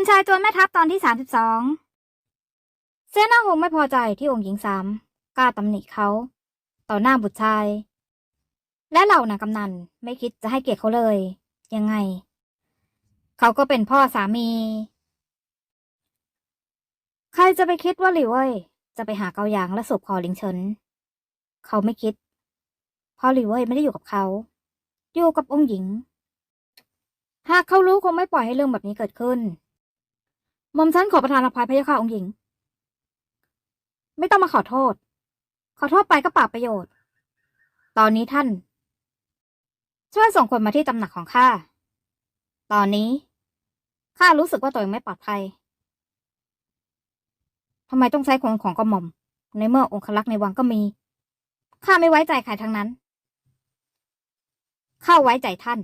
คุณชายโจรแม่ทัพตอนที่สามสิบสองเซนาหงไม่พอใจที่องค์หญิงสามกล้าตำหนิเขา ต่อหน้าบุตรชาย และเหล่านางกำนันไม่คิดจะให้เกียรติเขาเลย ยังไง เขาก็เป็นพ่อสามี ใครจะไปคิดว่าหลิวเว่ยจะไปหาเกาหยางและสูบคอลิงเฉินเขาไม่คิด เพราะหลิวเว่ยไม่ได้อยู่กับเขา อยู่กับองค์หญิง หากเขารู้คงไม่ปล่อยให้เรื่องแบบนี้เกิดขึ้น ม่อมฉันขอประทานอภัยพระยาค่ะองค์หญิง ไม่ต้องมาขอโทษ ขอโทษไปก็ปล่าประโยชน์ ตอนนี้ท่าน ช่วยส่งคนมาที่ตำหนักของข้า ตอนนี้ข้ารู้สึกว่าตัวเองไม่ปลอดภัยทำไมต้องใช้คนของกระหม่อม ในเมื่อองคลักษ์ในวังก็มี ข้าไม่ไว้ใจใครทั้งนั้น ข้าไว้ใจท่าน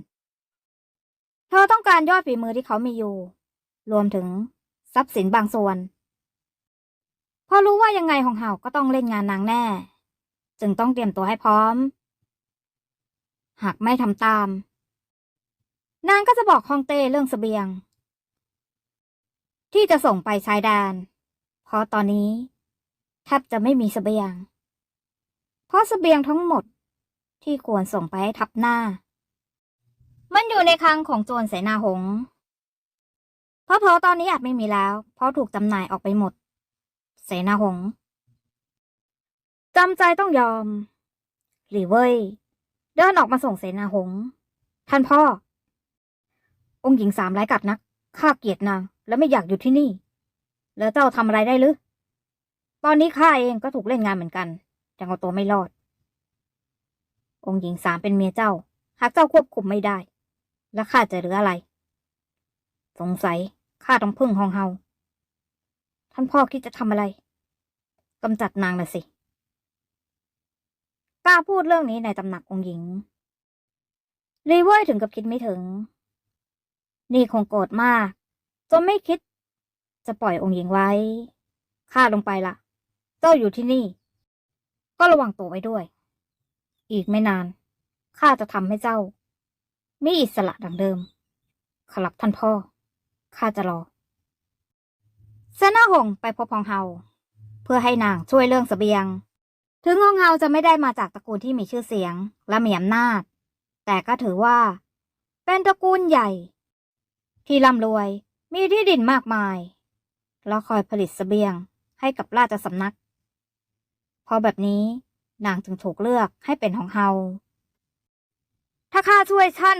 เธอต้องการยอดฝีมือที่เขามีอยู่ รวมถึง ทรัพย์สินบางส่วนพราะรู้ว่ายังไงของเห่าก็ต้องเล่นงานนางแน่ จึงต้องเตรียมตัวให้พร้อม หากไม่ทำตาม นางก็จะบอกฮองเต้เรื่องเสบียง ที่จะส่งไปชายแดน เพราะตอนนี้แทบจะไม่มีเสบียง เพราะเสบียงทั้งหมดที่ควรส่งไปให้ทับหน้า มันอยู่ในคลังของโจรเสนาหงส์ เพราะเพอตอนนี้อาจไม่มีแล้ว เพราะถูกจำหน่ายออกไปหมด เสนาหงจำใจต้องยอมหรือเว้ยเดินออกมาส่งเสนาหง ท่านพ่อ องค์หญิงสามร้ายกัดนักข้าเกลียดนาง และไม่อยากอยู่ที่นี่ แล้วเจ้าทำอะไรได้หรือ ตอนนี้ข้าเองก็ถูกเล่นงานเหมือนกันยังเอาตัวไม่รอด องค์หญิงสามเป็นเมียเจ้า หากเจ้าควบคุมไม่ได้ แล้วข้าจะเหลืออะไร สงสัย ข้าต้องพึ่งฮองเฮา ท่านพ่อคิดจะทำอะไรกำจัดนางน่ะสิ กล้าพูดเรื่องนี้ในตำหนักองค์หญิง รีเวอร์ถึงกับคิดไม่ถึง นี่คงโกรธมากจนไม่คิด จะปล่อยองค์หญิงไว้ ข้าลงไปละ เจ้าอยู่ที่นี่ ก็ระวังตัวไว้ด้วย อีกไม่นาน ข้าจะทำให้เจ้า มีอิสระดังเดิม ขลับท่านพ่อ ข้าจะรอเซนาหงไปพบฮองเฮาเพื่อให้นางช่วยเรื่องเสบียง ถึงฮองเฮาจะไม่ได้มาจากตระกูลที่มีชื่อเสียงและมีอำนาจ แต่ก็ถือว่า เป็นตระกูลใหญ่ ที่ร่ำรวยมีที่ดินมากมาย แล้วคอยผลิตเสบียงให้กับราชสำนักพราะแบบนี้นางจึงถูกเลือกให้เป็นของเฮา ถ้าข้าช่วยท่าน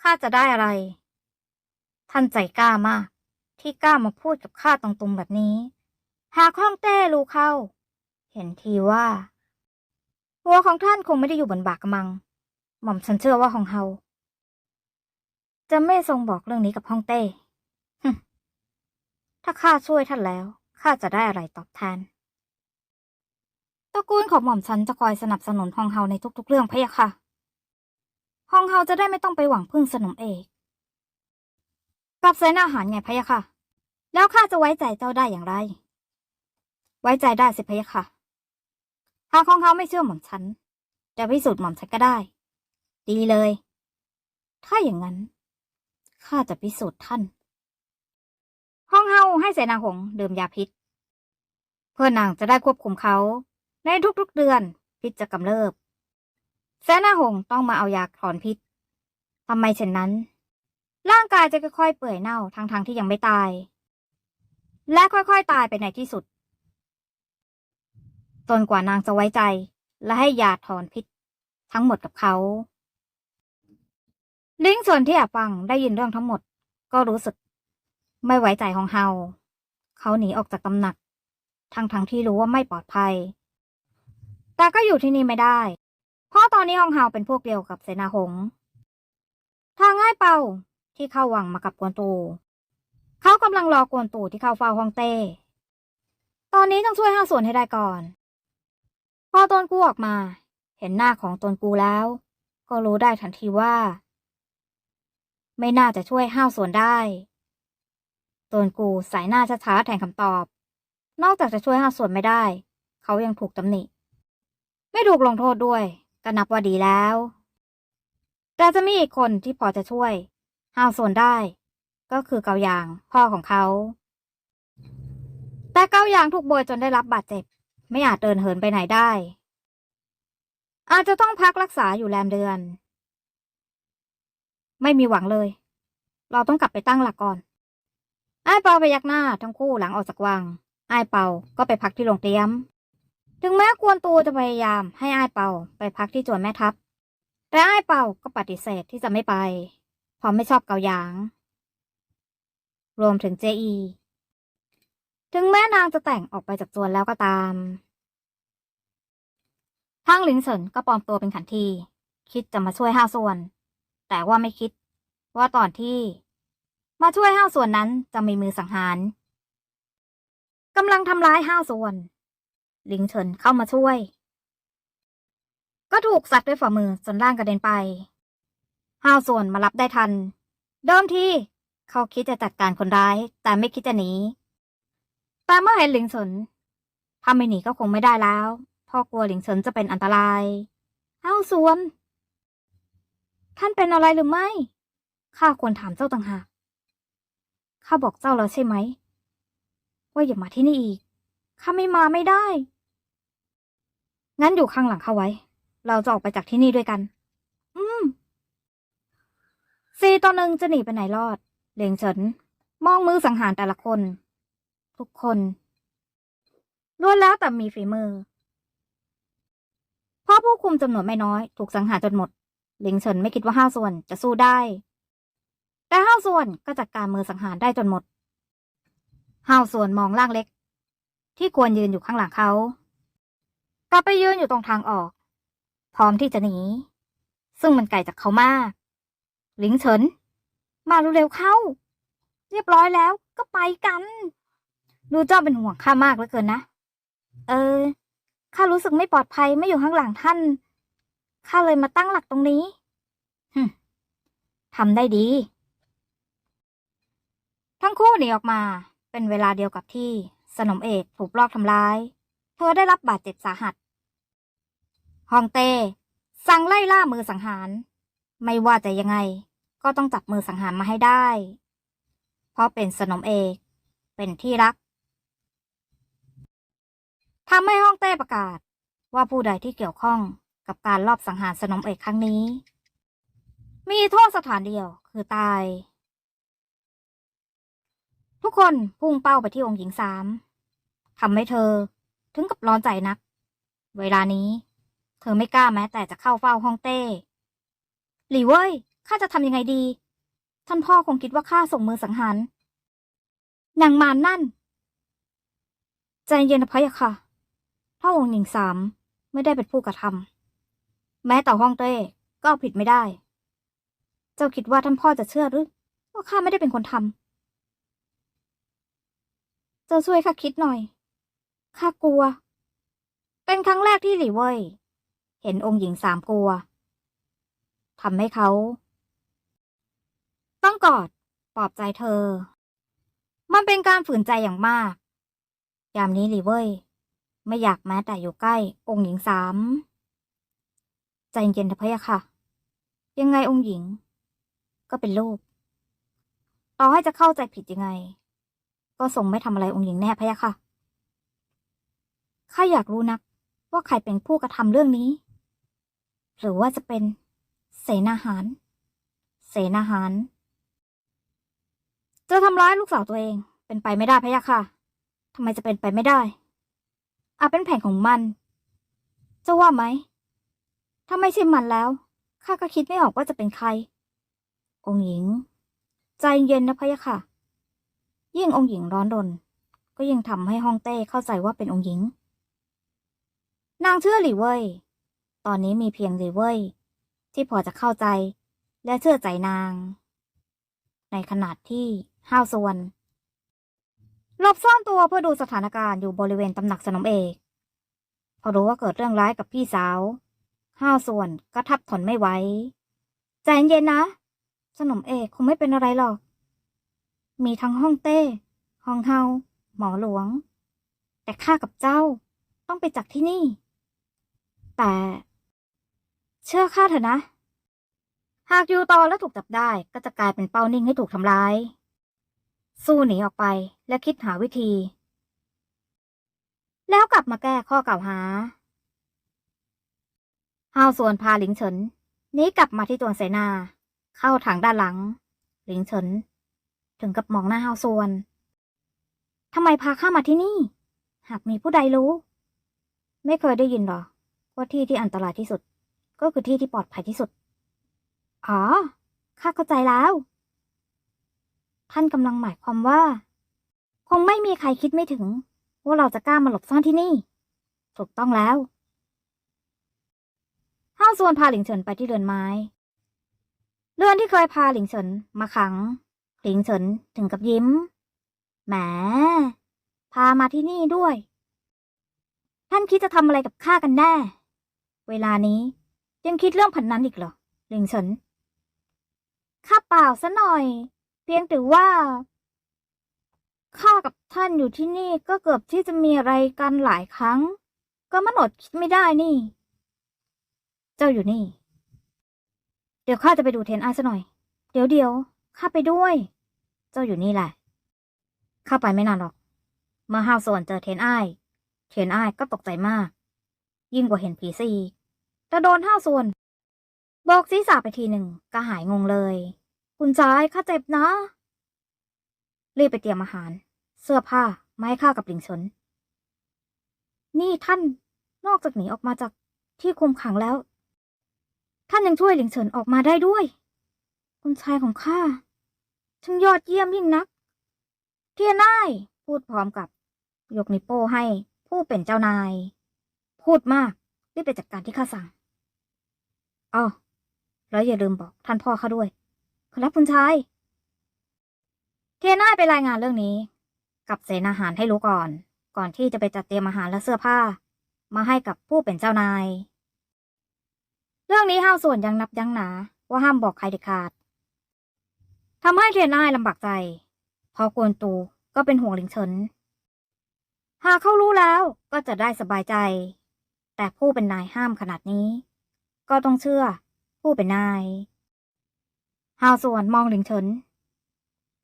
ข้าจะได้อะไร ท่านใจกล้ามาก ที่กล้ามาพูดกับข้าตรงๆแบบนี้ หากห้องเต้รู้เข้า เห็นทีว่า หัวของท่านคงไม่ได้อยู่บนบากกมัง หม่อมฉันเชื่อว่าของเฮาจะไม่ทรงบอกเรื่องนี้กับห้องเต้ ถ้าข้าช่วยท่านแล้วข้าจะได้อะไรตอบแทนตระกูลของหม่อมฉันจะคอยสนับสนุนฮองเฮาในทุกๆ เรื่องพะยะค่ะฮองเฮาจะได้ไม่ต้องไปหวังพึ่งสนมเอก กับเซนอาหารไงพะยะค่ะ แล้วข้าจะไว้ใจเจ้าได้อย่างไร ไว้ใจได้สิพะยะค่ะ หากองเฮาไม่เชื่อหม่อมฉันจะพิสูจน์หม่อมฉันก็ได้ ดีเลย ถ้าอย่างนั้นข้าจะพิสูจน์ท่านฮองเฮาให้เสนาหงดื่มยาพิษ เพื่อนางจะได้ควบคุมเขา ในทุกๆเดือนพิษจะกำเริบเสนาหงต้องมาเอายาถอนพิษทำไมเช่นนั้น ร่างกายจะค่อยๆเปื่อยเน่าทั้งๆทที่ยังไม่ตาย และค่อยๆตายไปในที่สุด จนกว่านางจะไว้ใจ และให้ยาถอนพิษ ทั้งหมดกับเขา ลิงส่วนที่แอบฟังได้ยินเรื่องทั้งหมด ก็รู้สึก ไม่ไว้ใจของเฮาเขาหนีออกจากตำหนัก ทั้งๆที่รู้ว่าไม่ปลอดภัย แต่ก็อยู่ที่นี่ไม่ได้ เพราะตอนนี้ฮองเฮาเป็นพวกเดียวกับเสนาหง ทางง่ายเป่า ที่เข้าวังมากับกวนตู เขากำลังรอกวนตูที่เข้าเฝ้าฮองเต้ ตอนนี้ต้องช่วยห้าส่วนให้ได้ก่อน พอตนกูออกมา เห็นหน้าของตนกูแล้ว ก็รู้ได้ทันทีว่า ไม่น่าจะช่วยห้าส่วนได้ตนกูสายหน้าช้าๆแทนคำตอบ นอกจากจะช่วยห้าส่วนไม่ได้ เขายังถูกตำหนิ ไม่ถูกลงโทษด้วยก็นับว่าดีแล้ว แต่จะมีอีกคนที่พอจะช่วย หาวส่วนได้ ก็คือเกาหยางพ่อของเขา แต่เกาหยางถูกโบยจนได้รับบาดเจ็บ ไม่อาจเดินเหินไปไหนได้ อาจจะต้องพักรักษาอยู่แรมเดือน ไม่มีหวังเลย เราต้องกลับไปตั้งหลักก่อนไอ้เปาไปยักหน้าทั้งคู่หลังออกจากวังไอ้เปาก็ไปพักที่โรงเตรียม ถึงแม้กวนตูจะพยายามให้ไอ้เปาไปพักที่จวนแม่ทัพ แต่ไอ้เปาก็ปฏิเสธที่จะไม่ไป เพราะไม่ชอบเกาหยาง รวมถึงเจอี ถึงแม้นางจะแต่งออกไปจากจวนแล้วก็ตาม ทางหลิงเฉินก็ปลอมตัวเป็นขันที คิดจะมาช่วยห้าส่วน แต่ว่าไม่คิดว่าตอนที่ มาช่วยห้าส่วนนั้นจะมีมือสังหารกำลังทำร้ายห้าส่วน หลิงเฉินเข้ามาช่วย ก็ถูกสัตว์ด้วยฝ่ามือจนร่างกระเด็นไป ห้าวส่วนมารับได้ทัน เดิมทีเขาคิดจะจัดการคนร้าย แต่ไม่คิดจะหนี แต่เมื่อเห็นหลิงเฉินถ้าไม่หนีก็คงไม่ได้แล้วพ่อกลัวหลิงเฉินจะเป็นอันตรายห้าวส่วน ท่านเป็นอะไรหรือไม่ ข้าควรถามเจ้าต่างหาก ข้าบอกเจ้าแล้วใช่ไหม ว่าอย่ามาที่นี่อีก ข้าไม่มาไม่ได้ งั้นอยู่ข้างหลังข้าไว้ เราจะออกไปจากที่นี่ด้วยกัน ซีตัวหนึ่งจะหนีไปไหนรอด เหลียงเฉิน มองมือสังหารแต่ละคน ทุกคนล้วนแล้วแต่มีฝีมือ เพราะผู้คุมจำนวนไม่น้อย ถูกสังหารจนหมด เหลิงเฉินไม่คิดว่าห้าวส่วนจะสู้ได้ แต่ห้าวส่วนก็จัดการมือสังหารได้จนหมด ห้าวส่วนมองร่างเล็ก ที่ควรยืนอยู่ข้างหลังเขากลับไปยืนอยู่ตรงทางออก พร้อมที่จะหนี ซึ่งมันไกลจากเขามาก หลิงเฉิน มาเร็วๆเข้า เรียบร้อยแล้วก็ไปกัน ดูเจ้าเป็นห่วงข้ามากเหลือเกินนะ เออ ข้ารู้สึกไม่ปลอดภัยไม่อยู่ข้างหลังท่าน ข้าเลยมาตั้งหลักตรงนี้ทำได้ดี ทั้งคู่หนีออกมา เป็นเวลาเดียวกับที่สนมเอกถูกลอบทำร้าย เธอได้รับบาดเจ็บสาหัส ฮองเต้สั่งไล่ล่ามือสังหาร ไม่ว่าจะยังไง ก็ต้องจับมือสังหารมาให้ได้ เพราะเป็นสนมเอก เป็นที่รักทำให้ฮ่องเต้ประกาศ ว่าผู้ใดที่เกี่ยวข้องกับการลอบสังหารสนมเอกครั้งนี้ มีโทษสถานเดียวคือตาย ทุกคนพุ่งเป้าไปที่องค์หญิงสามทำให้เธอถึงกับร้อนใจนัก เวลานี้ เธอไม่กล้าแม้แต่จะเข้าเฝ้าฮ่องเต้ หลี่เว่ยข้าจะทำยังไงดี ท่านพ่อคงคิดว่าข้าส่งมือสังหารนางมารนนั่น ใจเย็นนะพะยะค่ะถ้าองค์หญิงสามไม่ได้เป็นผู้กระทำแม้แต่ฮ่องเต้ก็เอาผิดไม่ได้ เจ้าคิดว่าท่านพ่อจะเชื่อหรือว่าข้าไม่ได้เป็นคนทำเจ้าช่วยข้าคิดหน่อยข้ากลัว เป็นครั้งแรกที่หลี่เว่ยเห็นองค์หญิงสามกลัว ทำให้เขา ต้องกอดปลอบใจเธอ มันเป็นการฝืนใจอย่างมาก ยามนี้หลีเว่ยไม่อยากแม้แต่อยู่ใกล้ องค์หญิงสาม ใจเย็นเถอะพะยะค่ะ ยังไงองค์หญิง ก็เป็นลูก ต่อให้จะเข้าใจผิดยังไง ก็ทรงไม่ทำอะไรองค์หญิงแน่พะยะค่ะข้าอยากรู้นักว่าใครเป็นผู้กระทำเรื่องนี้ หรือว่าจะเป็น เสนาหาร เสนาหาร จะทำร้ายลูกสาวตัวเอง เป็นไปไม่ได้พะยะค่ะทำไมจะเป็นไปไม่ได้ อาจเป็นแผนของมัน จะว่าไหม ถ้าไม่ใช่มันแล้ว ข้าก็คิดไม่ออกว่าจะเป็นใคร องหญิง ใจเย็นนะพะยะค่ะ ยิ่งองหญิงร้อนรน ก็ยิ่งทำให้ฮ่องเต้เข้าใจว่าเป็นองหญิง นางเชื่อหลี่เว่ย ตอนนี้มีเพียงหลี่เว่ย ที่พอจะเข้าใจและเชื่อใจนาง ในขนาดที่ห้าวส่วนหลบซ่อนตัวเพื่อดูสถานการณ์อยู่บริเวณตำหนักสนมเอก พอรู้ว่าเกิดเรื่องร้ายกับพี่สาว ห้าวส่วนก็ทับทนไม่ไหวใจเย็นๆนะ สนมเอกคงไม่เป็นอะไรหรอก มีทั้งห้องเต้ ห้องเฮาหมอหลวง แต่ข้ากับเจ้าต้องไปจากที่นี่ แต่ เชื่อข้าเถอะนะ หากอยู่ต่อแล้วถูกจับได้ก็จะกลายเป็นเป้านิ่งให้ถูกทำร้าย สู้หนีออกไปและคิดหาวิธี แล้วกลับมาแก้ข้อกล่าวหาฮาวส่วนพาหลิงเฉินนีกลับมาที่ตัวเสนา เข้าทางด้านหลัง หลิงเฉิน ถึงกับมองหน้าฮาวส่วนทำไมพาข้ามาที่นี่ หากมีผู้ใดรู้ ไม่เคยได้ยินหรอว่าที่ที่อันตรายที่สุด ก็คือที่ที่ปลอดภัยที่สุด อ๋อ ข้าเข้าใจแล้ว ท่านกำลังหมายความว่า คงไม่มีใครคิดไม่ถึง ว่าเราจะกล้ามาหลบซ่อนที่นี่ ถูกต้องแล้วห้าวส่วนพาหลิงเฉินไปที่เรือนไม้ เรือนที่เคยพาหลิงเฉินมาขัง หลิงเฉินถึงกับยิ้ม แหม พามาที่นี่ด้วย ท่านคิดจะทำอะไรกับข้ากันแน่ เวลานี้ ยังคิดเรื่องพันนั้นอีกเหรอหลิงเฉินข้าเปล่าซะหน่อย เพียงแต่ว่าข้ากับท่านอยู่ที่นี่ก็เกือบที่จะมีอะไรกันหลายครั้ง ก็มันอดคิดไม่ได้นี่ เจ้าอยู่นี่ เดี๋ยวข้าจะไปดูเทนไอซะหน่อย เดี๋ยวเดี๋ยวข้าไปด้วย เจ้าอยู่นี่แหละข้าไปไม่นานหรอกเมื่อห้าวส่วนเจอเทนไอเทนไอก็ตกใจมาก ยิ่งกว่าเห็นผีซะอีก แต่โดนห้าวส่วนบอกศีรษะไปทีหนึ่งก็หายงงเลย คุณชายข้าเจ็บนะ รีบไปเตรียมอาหาร เสื้อผ้าไม้ข้ากับหลิงเฉินนี่ท่านนอกจากหนีออกมาจากที่คุมขังแล้ว ท่านยังช่วยหลิงเฉินออกมาได้ด้วย คุณชายของข้าช่างยอดเยี่ยมยิ่งนัก เทียนายพูดพร้อมกับ ยกนิโป้ให้ผู้เป็นเจ้านาย พูดมาก รีบไปจัดการที่ข้าสั่งอ๋อแล้วอย่าลืมบอกท่านพ่อข้าด้วย ขอรับคุณชาย เทียนาไปรายงานเรื่องนี้ กับเสนาหารให้รู้ก่อน ก่อนที่จะไปจัดเตรียมอาหารและเสื้อผ้า มาให้กับผู้เป็นเจ้านาย เรื่องนี้ห้าวส่วนยังนับยั้งหนา ว่าห้ามบอกใครเด็ดขาดทำให้เทียนายลำบากใจ พอกวนตูก็เป็นห่วงหลิงเฉินหากเขารู้แล้วก็จะได้สบายใจ แต่ผู้เป็นนายห้ามขนาดนี้ ก็ต้องเชื่อ ผู้เป็นนายฮาวส่วนมองหลิงเฉิน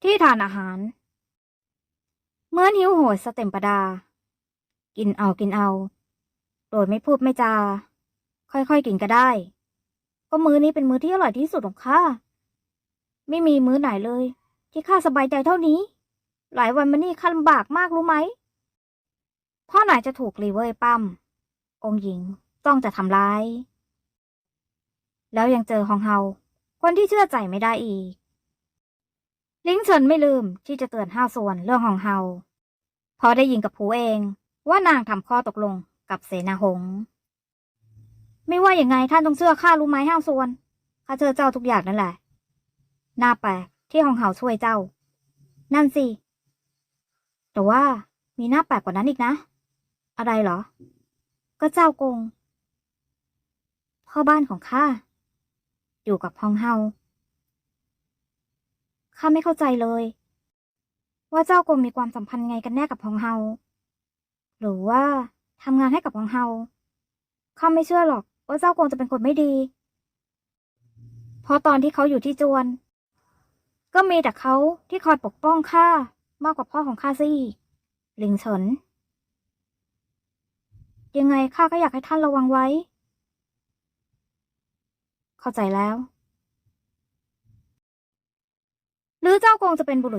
ที่ทานอาหารเหมื่อนหิวโหยสเต็มประดา กินเอากินเอา โดยไม่พูดไม่จา ค่อยๆกินก็ได้ ก็มื้อนี้เป็นมื้อที่อร่อยที่สุดของข้าไม่มีมื้อไหนเลย ที่ข้าสบายใจเท่านี้ หลายวันมานี่ข้าลำบากมากรู้ไหมพ่อไหนจะถูกรีเวอร์ปั้ม องค์หญิงต้องจะทำร้าย แล้วยังเจอฮองเฮา คนที่เชื่อใจไม่ได้อีก ลิงเฉินไม่ลืมที่จะเตือนห้าวส่วนเรื่องฮองเฮาพอได้ยินกับผูเองว่านางทำข้อตกลงกับเสนาหง ไม่ว่าอย่างไงท่านต้องเชื่อข้ารู้ไหมห้าวส่วนข้าเชื่อเจ้าทุกอย่างนั่นแหละน่าแปลกที่ฮองเฮาช่วยเจ้า นั่นสิ แต่ว่ามีหน้าแปลกกว่านั้นอีกนะ อะไรเหรอ ก็เจ้ากง พ่อบ้านของข้าอยู่กับฮองเฮาข้าไม่เข้าใจเลย ว่าเจ้ากงมีความสัมพันธ์ไงกันแน่กับฮองเฮาหรือว่าทำงานให้กับฮองเฮาข้าไม่เชื่อหรอกว่าเจ้ากงจะเป็นคนไม่ดี เพราะตอนที่เขาอยู่ที่จวน ก็มีแต่เขาที่คอยปกป้องข้ามากกว่าพ่อของข้าซะอีกหลิงเฉิน ยังไงข้าก็อยากให้ท่านระวังไว้ เข้าใจแล้ว หรือเจ้ากงจะเป็นบุรุษ